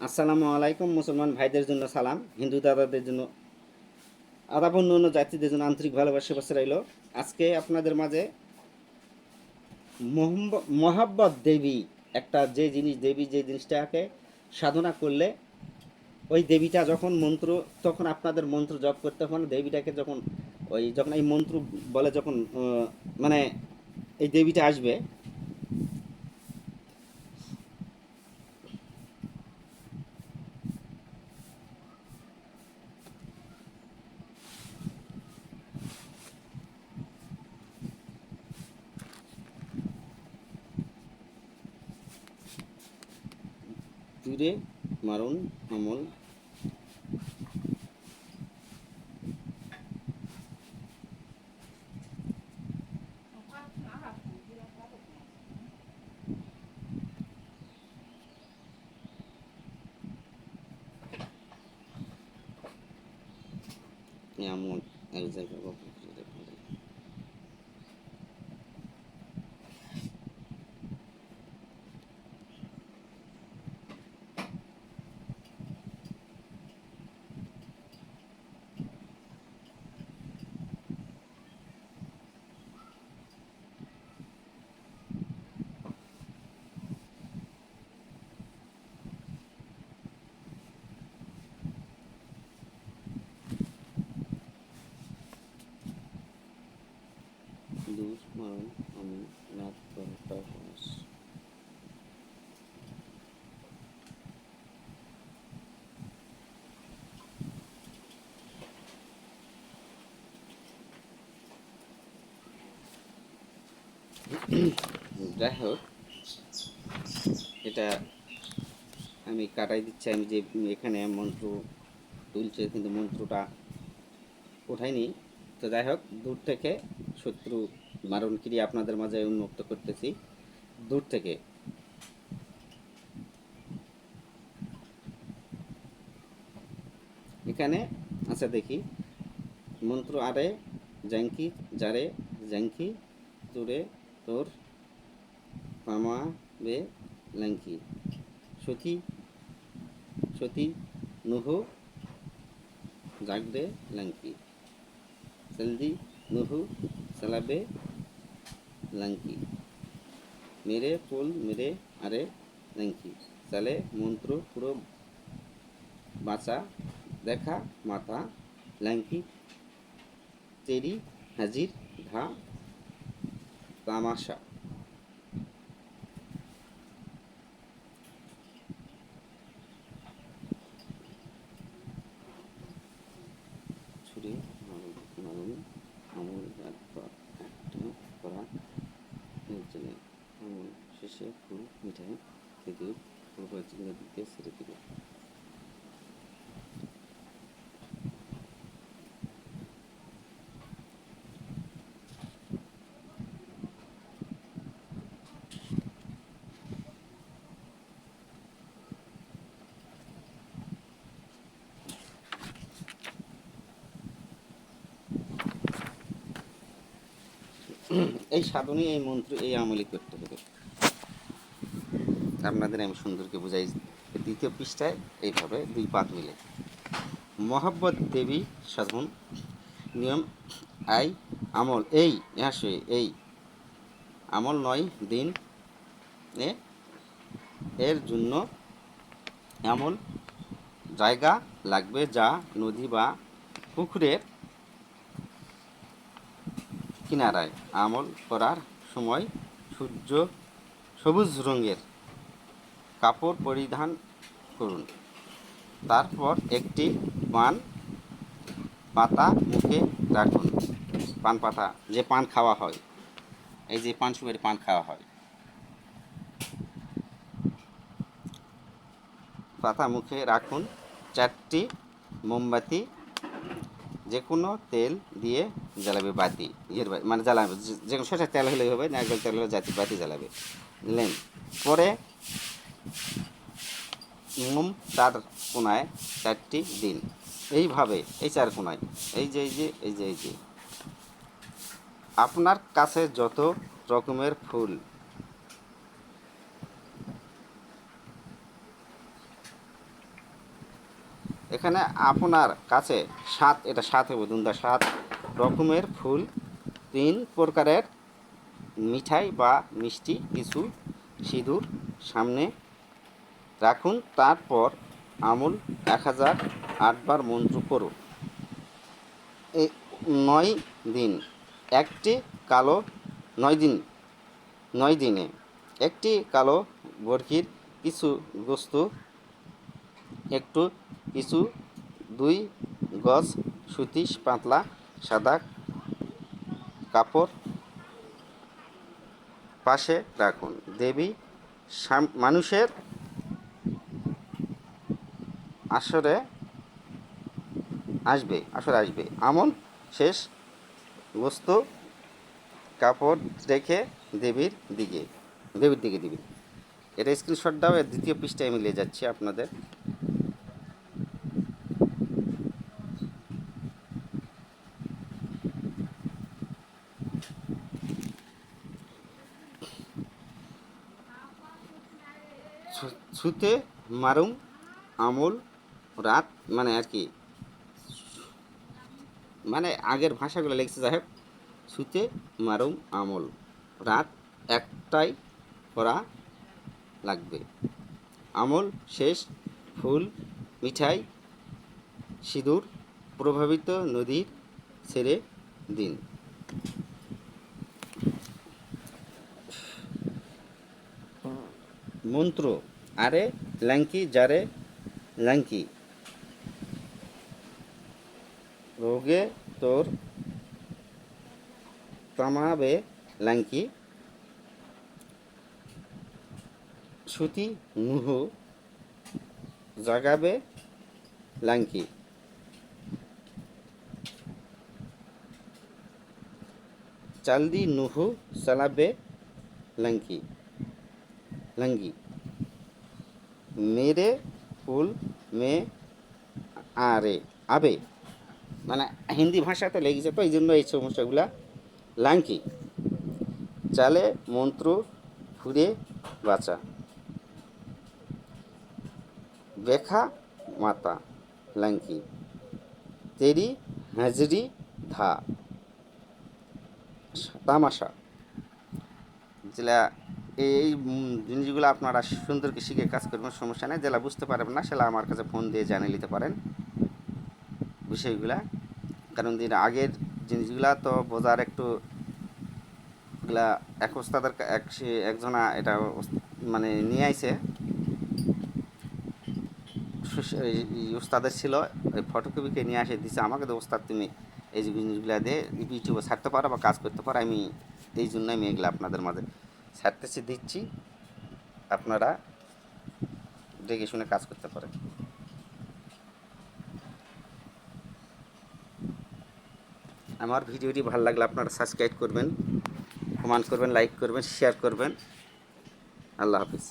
আসসালামু আলাইকুম, মুসলমান ভাইদের জন্য সালাম, হিন্দু দাদাদের জন্য আদাব অন্য অন্য জাতিদের জন্য আন্তরিক ভালোবাসা বসে রইল। আজকে আপনাদের মাঝে মহাব্বত দেবী, একটা যে জিনিস দেবী যে জিনিসটাকে সাধনা করলে, ওই দেবীটা যখন মন্ত্র, তখন আপনাদের মন্ত্র জপ করতে হবে দেবীটাকে যখন ওই, যখন এই মন্ত্র বলে যখন মানে এই দেবীটা আসবে তীরে মারণ আমল। এমন এক জায়গায় গল্প করে দেখুন। দূর মারুন আমি রাত বারোটা বয়স যাই হোক, এটা আমি কাটাই দিচ্ছি। আমি যে এখানে মন্ত্র তুলছে, কিন্তু মন্ত্রটা ওঠাইনি তো যাই হোক, দূর থেকে শত্রু মারণ আপনাদের মাঝে উন্মুক্ত করতেছি। দূর থেকে। এখানে আচ্ছা দেখি, মন্ত্র আরে জ্যাঙ্কি যারে জ্যাঙ্কি তোরে তোর পামা বে ল্যাঙ্কি সতী সতী নুহ জাগরে ল্যাঙ্কি জলদি নুহু চালাবে লাঙ্কি মেরে ফুল মেরে আরে লাঙ্কি চালে মন্ত্র পুরো বাঁচা দেখা মাথা লাঙ্কি তেরি হাজির ঘা তামাশা। রাত একটা করা শেষে ফুল মিঠাই খেজুর পূর্ব নদীতে ছেড়ে দিবে। এই সাধনে, এই মন্ত্র, এই আমলি করতে হবে। আপনাদের আমি সুন্দরকে বুঝাই দ্বিতীয় পৃষ্ঠায় এইভাবে দুই পাত মিলে। মহাব্বত দেবী সাধন, নিয়ম, আই, আমল, এই ইহাসে এই। আমল নয়, দিন, এ, এর জন্য এমন জায়গা লাগবে যা নদী বা পুকুরের কিনারায় আমল করার সময় সূর্য সবুজ রঙের কাপড় পরিধান করুন। তারপর একটি পান পাতা মুখে রাখুন। পান পাতা, যে পান খাওয়া হয়, এই যে পান সুপারি পান খাওয়া হয়। পাতা মুখে রাখুন চারটি মোমবাতি যে কোনো তেল দিয়ে জ্বালাবে, বাতি, ইয়ের বা- মানে জ্বালাবে, যে- কোনো তেল হলেই হবে, নারকেল তেল হলে জাতি বাতি জ্বালাবে। বুঝলেন পরে মোম চার কোনায় চারটি দিন। এইভাবে, এই চার কোনায়, এই যে এই যে এই যে এই যে। আপনার কাছে যত রকমের ফুল, এখানে আপনার কাছে সাত, এটা সাত হবে, দুন্দা সাত। রকমের ফুল, তিন প্রকারের মিঠাই বা মিষ্টি কিছু সিঁদুর সামনে রাখুন, তারপর আমুল এক হাজার আটবার মন্ত্র করুন। নয় দিন, একটি কালো নয় দিন, নয় দিনে একটি কালো বরকির কিছু বস্তু একটু কিছু দুই গজ সুতি পাতলা সাদা কাপড় পাশে রাখুন। দেবী মানুষের আসরে আসবে আসরে আসবে। আমল শেষ। বস্তু, কাপড় রেখে দেবীর দিকে দেবীর দিকে দিবি। এটা স্ক্রিনশট দাও দ্বিতীয় পৃষ্ঠায় মিলে যাচ্ছে আপনাদের। ছুতে মারুম, আমল, রাত মানে আর কি মানে আগের ভাষাগুলো লিখছে সাহেব ছুতে মারুম, আমল, রাত একটাই করা লাগবে। আমল, শেষ, ফুল, মিঠাই, সিঁদুর, প্রভাবিত নদীর ছেড়ে দিন। মন্ত্র আরে ল্যাঙ্কি যারে ল্যাঙ্কি রোগে তোর তামাবে ল্যাঙ্কি সুতি নুহ জাগাবে ল্যাঙ্কি চালদি নুহু চালাবে ল্যাঙ্কি लंगी मेरे ফুল মে আরে, আবে। মানে হিন্দি ভাষাতে লেগেছে তো এই জন্য এই সমস্যাগুলা লাঙ্কি। চালে মন্ত্র ফুরে বাঁচা। বেখা মাতা, লাঙ্কি। তেরি হাজরি ধা। তামাশা। যেটা এই জিনিসগুলো আপনারা সুন্দর শিখে কাজ করবেন, সমস্যা নেই। যেটা বুঝতে পারবেন না সেটা আমার কাছে ফোন দিয়ে জানিয়ে নিতে পারেন বিষয়গুলা। কারণ দিন আগের জিনিসগুলা তো বোঝার একটু এগুলা এক ওস্তাদের এক একজনা এটা মানে নিয়ে আইছে। ওস্তাদের ছিল ওই ফটোকপিকে নিয়ে আসে, দিছে, আমাকে তো ওস্তাদ, তুমি এই জিনিসগুলা দিয়ে ইউটিউবে ছাড়তে পারো বা কাজ করতে পারো, আমি, এই জন্য আমি এগুলো আপনাদের মাঝে ছাড়তেছি, দিচ্ছি। আপনারা দেখে শুনে কাজ করতে পারেন। আমার ভিডিওটি ভালো লাগলে আপনারা সাবস্ক্রাইব করবেন কমেন্ট করবেন লাইক করবেন শেয়ার করবেন। আল্লাহ হাফিজ।